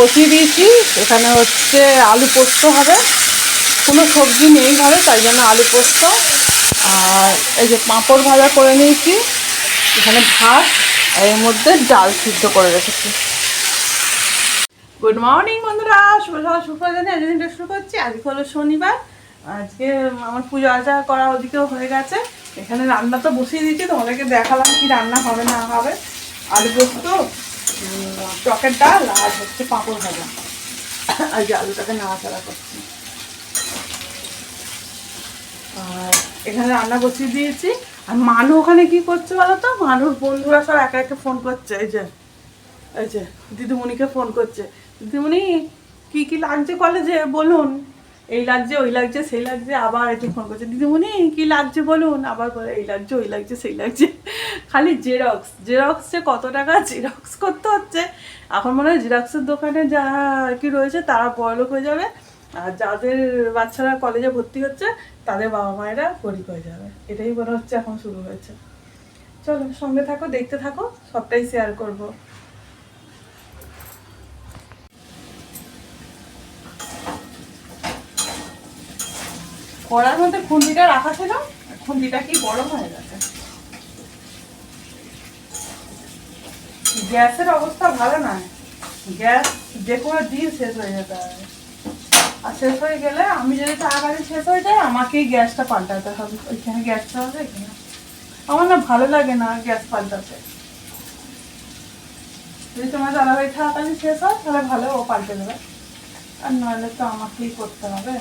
বসিয়ে দিয়েছি। এখানে হচ্ছে আলু পোস্ত হবে। কোনো সবজি নেই ঘরে, তাই জন্য আলু পোস্ত। আর এই যে পাঁপড় ভাজা করে নিয়েছি। এখানে ভাত এর মধ্যে ডাল সিদ্ধ করে রেখেছি। গুড মর্নিং বন্ধুরা। শুভ সকাল সুপ্রভাত জানি আজকে দিনটা শুরু করছি। আজকে হলো শনিবার। আজকে আমার পুজো আচার করা ওদিকেও হয়ে গেছে। এখানে রান্না তো বসিয়ে দিয়েছি, তোমাদেরকে দেখালাম কি রান্না হবে, না হবে। আলু পোস্ত টকের ডাল আর হচ্ছে, পাঁপড় ভাজা। আর যে আলুটাকে নাড়াচাড়া করছি। আর এখানে রান্না বসিয়ে দিয়েছি। আর মানু ওখানে কি করছে বলো তো? মানুষ বন্ধুরা সব একা একা ফোন করছে, এই যে এই যে, দিদিমণিকে ফোন করছে। দিদিমণি, কি কি লাগছে কলেজে বলুন। এই লাগছে, ওই লাগছে, সেই লাগছে, আবার একটু ফোন করছে, দিদিমণি, কি লাগছে বলুন? আবার বলে, এই লাগছে, ওই লাগছে, সেই লাগছে। খালি জেরক্স জেরক্স জেরক্সে কত টাকা? জেরক্স করতে হচ্ছে। এখন মনে হয় জেরক্সের দোকানে যারা আর কি রয়েছে, তারা বড়লোক হয়ে যাবে। আর যাদের বাচ্চারা কলেজে ভর্তি হচ্ছে, তাদের বাবা মায়েরা গরিব হয়ে যাবে। এটাই মনে হচ্ছে এখন শুরু হয়েছে। চলো সঙ্গে থাকো, দেখতে থাকো, সবটাই শেয়ার করব। কড়ার মধ্যে খুন্তিটা রাখা ছিল, খুন্তিটা কি গরম হয়ে গেছে? গ্যাসের অবস্থা ভালো না। গ্যাস যে কোনো দিন শেষ হয়ে যেতে হবে আর শেষ হয়ে গেলে আমি যদি তাড়াতাড়ি শেষ হয়ে যায় আমাকেই গ্যাসটা পাল্টাতে হবে। ওইখানে গ্যাসটা হবে এখানে আমার না ভালো লাগে না গ্যাস পাল্টাতে। যদি তোমার দাদাভাই তাড়াতাড়ি শেষ হয়, তাহলে ভালো ও পাল্টে দেবে। আর নাহলে তো আমাকেই করতে হবে।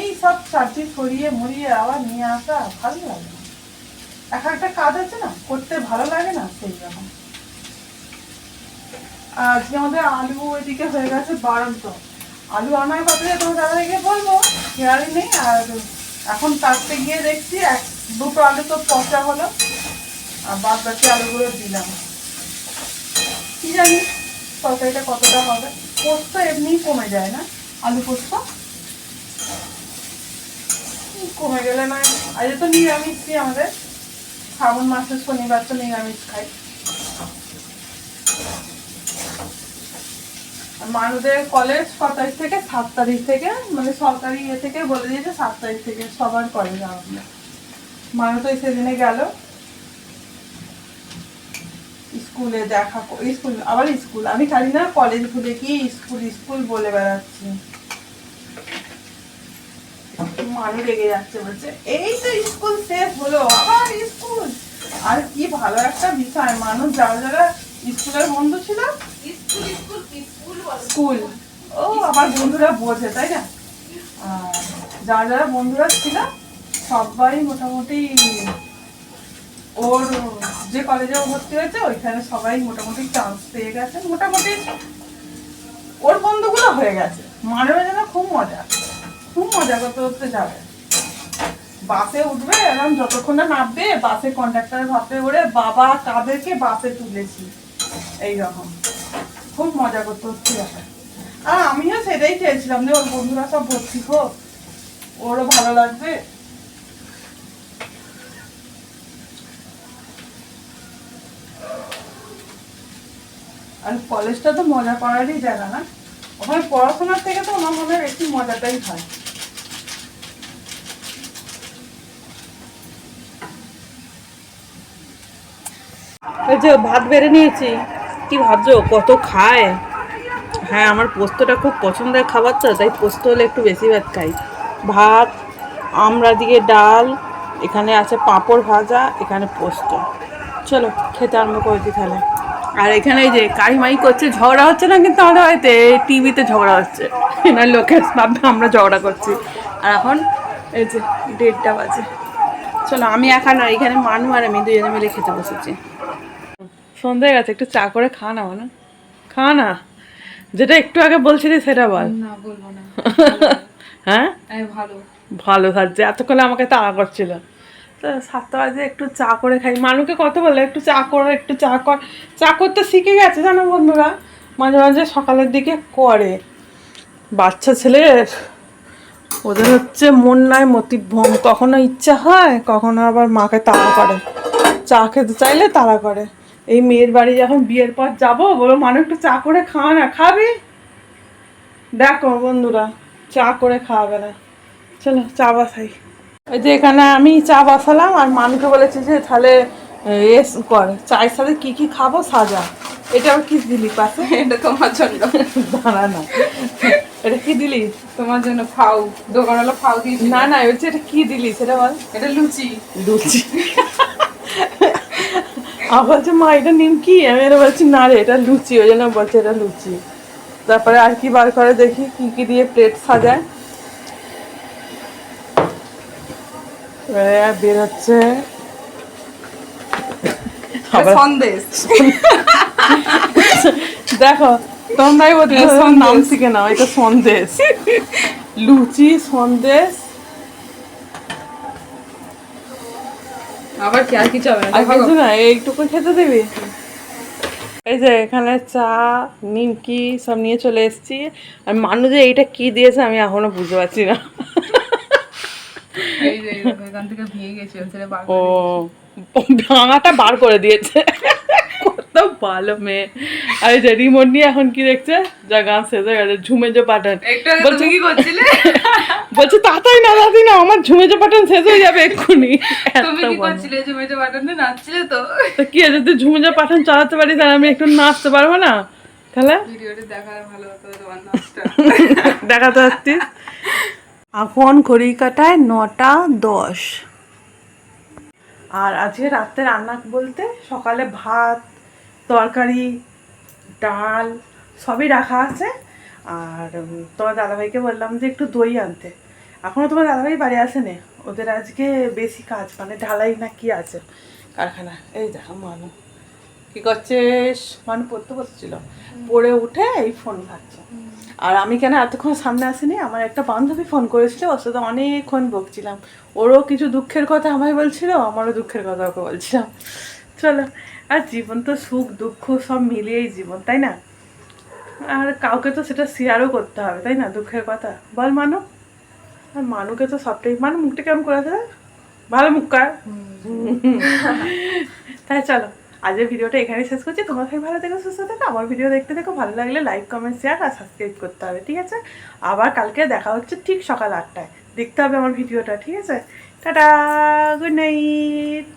এই সব চারটি সরিয়ে মরিয়ে আবার নিয়ে আসা ভালো লাগে না। এক একটা কাজ আছে না, করতে ভালো লাগে না সেই রকম। আজকে আমাদের আলু ওইদিকে হয়ে গেছে বাড়ন্ত। আলু আনার কথা তোমার দাদাকে বলব, খেয়ালই নেই, আর এখন কাটতে গিয়ে দেখছি এক, দুটো আলু তো পচা হলো, আর বাদ বাকি আলুগুলো দিলাম। কি জানি, তরকারিটা কতটা হবে? পোস্ত এমনিই কমে যায় না, আলু পোস্ত? কমে গেলে না আজ তো নিরামিষ, কি আমাদের? শ্রাবণ মাসের শনিবার তো নিরামিষ খাই। মানুষদের কলেজ ক তারিখ থেকে সাত তারিখ থেকে মানে সরকারি ইয়ে থেকে বলে দিয়েছে সাত তারিখ থেকে সবার কলেজ আমাদের মানুষ তো সেদিনে গেল। স্কুলে দেখা স্কুল, আবার স্কুল। আমি খালি না কলেজ ভুলে কি স্কুল স্কুল বলে বেড়াচ্ছি। মানু লেগে যাচ্ছে বলছে এই তো স্কুল শেষ হলো আবার স্কুল। আর কি ভালো একটা বিষয় মানুষ যারা যারা স্কুলের বন্ধু ছিল স্কুল ও আমার বন্ধুরা বোঝে তাই না? যারা যারা বন্ধুরা ছিল সবাই মোটামুটি ওর যে কলেজে ভর্তি হয়েছে ওইখানে সবাই মোটামুটি চান্স পেয়ে গেছে। মোটামুটি ওর বন্ধুগুলো হয়ে গেছে। মানবে যেন খুব মজা। মজা করতে করতে যাবে। বাসে উঠবে এরকম যতক্ষণ নামবে, বাসে কন্ডাক্টর ভাববে ওরে বাবা কাদেরকে বাসে তুলেছি। এইরকম। খুব মজা করতে হচ্ছে যাবে। আর আমিও সেটাই চেয়েছিলাম যে ওর বন্ধুরা সব ভর্তি হোক। ওরও ভালো লাগবে। আর কলেজটা তো মজা করারই জায়গা না? ওখানে পড়াশোনার থেকে তো আমার মনে হয় বেশি মজাটাই হয়। এই যে ভাত বেড়ে নিয়েছি, কি ভাবছ, কত খায়? হ্যাঁ আমার পোস্তটা খুব পছন্দের খাবার তো, তাই পোস্ত হলে একটু বেশি ভাত খাই। ভাত, আমরা দিকে ডাল, এখানে আছে পাঁপড় ভাজা, এখানে পোস্ত। চলো, খেতে আরম্ভ করে দিই তাহলে। আর এখানে এই যে কারিমাই করছে, ঝগড়া হচ্ছে না কিন্তু আমাদের বাড়িতে? টিভিতে ঝগড়া হচ্ছে। না, লোকের ভাববে আমরা ঝগড়া করছি। আর এখন এই যে দেড়টা বাজে। চলো, আমি একা না, এখানে মানু আর আমি দুজনে মিলে খেতে বসেছি। সন্ধ্যা গেছে একটু চা করে খা না মানে খা না। যেটা একটু আগে বলছিলি সেটা বল। না বলব না। হ্যাঁ? ভালো। ভালো থাকছে এতক্ষণে আমাকে তাড়া করছিল। তো সাতটা বাজে একটু চা করে খাই। মানুষকে কত বলে একটু চা কর একটু চা কর। চা করতে শিখে গেছে জানো বন্ধুরা? মাঝে মাঝে সকালের দিকে করে। বাচ্চা ছেলে ওদের হচ্ছে মন নাই মতি ভ্রম কখনো ইচ্ছা হয় কখনো আবার মাকে তাড়া করে। চা খেতে চাইলে তাড়া করে। এই মেয়ের বাড়ি যখন বিয়ের পর যাব বলো মানুষ একটু চা করে খাওয়া না খাবি? দেখো বন্ধুরা চা করে খাওয়াবে না। চলো চা বাসাই। ওই যে এখানে আমি চা বসালাম আর মানুকে বলেছি যে তাহলে এস কর চায়ের সাথে কী কী খাব সাজা। এটা আবার কি দিলি পাশে? এটা তোমার জন্য। দাঁড়া না। এটা কি দিলি? তোমার জন্য ফাউ দোকানওয়ালা ফাউ দিয়েছি না না বলছি এটা কি দিলি সেটা বল। এটা লুচি। লুচি। আবার বলছে মা এটা নিমকি আমি এটা বলছি না রে এটা লুচি ওই জন্য বলছে এটা লুচি। তারপরে আর কি বার করে দেখি কি কি দিয়ে প্লেট সাজায়। সন্দেশ। দেখো তোমরাই নাম শিখে নাও এটা সন্দেশ। লুচি সন্দেশ। আবার কি আর কিছু হবে না কিছু না এইটুকু খেতে দিবি? এই যে এখানে চা নিমকি সব নিয়ে চলে এসেছি। আর যে এইটা কি দিয়েছে আমি এখনও বুঝতে পারছি না। ও ভাঙাটা বার করে দিয়েছে। কত ভালো মেয়ে। আর যে রিমোট নিয়ে এখন কি দেখছে? যা গান শেষ হয়ে গেছে ঝুমে যে পাঠান একটু কি করছিলে? বলছে তাতাই না দাদি না আমার ঝুমে যে পাঠান শেষ হয়ে যাবে এক্ষুনি। তুমি কি ভালো। করছিলে? যে মেয়েটা নাচছিলে তো? তো কি আছে তুই ঝুমে যে পাঠান চালাতে পারি তাহলে আমি একটু নাচতে পারব না? তাহলে? ভিডিওটা দেখার ভালো হতো তোমার নাচটা। দেখাতে পারতিস? এখন ঘড়ি কাটায় নটা দশ। আর আজকে রাত্রে রান্না বলতে সকালে ভাত তরকারি, ডাল সবই রাখা আছে। আর তোমার দাদাভাইকে বললাম যে একটু দই আনতে। এখনও তোমার দাদাভাই বাড়ি আসেনি? ওদের আজকে বেশি কাজ মানে ঢালাই না কি আছে? কারখানা। এই দেখো মানু। কি করছিস? মানু পড়তে বসছিল। পড়ে উঠে এই ফোন ঘাটছে। আর আমি কেন এতক্ষণ সামনে আসিনি? আমার একটা বান্ধবী ফোন করেছিল, ওর সাথে অনেকক্ষণ বকছিলাম। ওরও কিছু দুঃখের কথা আমায় বলছিল, আমারও দুঃখের কথা ওকে বলছিলাম। চলো আর জীবন তো সুখ দুঃখ সব মিলিয়েই জীবন তাই না? আর কাউকে তো সেটা শেয়ারও করতে হবে তাই না? দুঃখের কথা। বল মানু আর মানুকে তো সবটাই মানু মুখটা কেমন করে আছে? ভালো মুখ কর। তাই চলো আজকের ভিডিওটা এখানেই শেষ করছি। তোমার ভাই ভালো থেকো সুস্থ থেকো। আমার ভিডিও দেখতে দেখো ভালো লাগলে লাইক কমেন্ট শেয়ার আর সাবস্ক্রাইব করতে হবে ঠিক আছে? আবার কালকে দেখা হচ্ছে ঠিক সকাল আটটায়। দেখতে হবে আমার ভিডিওটা ঠিক আছে? Tata good night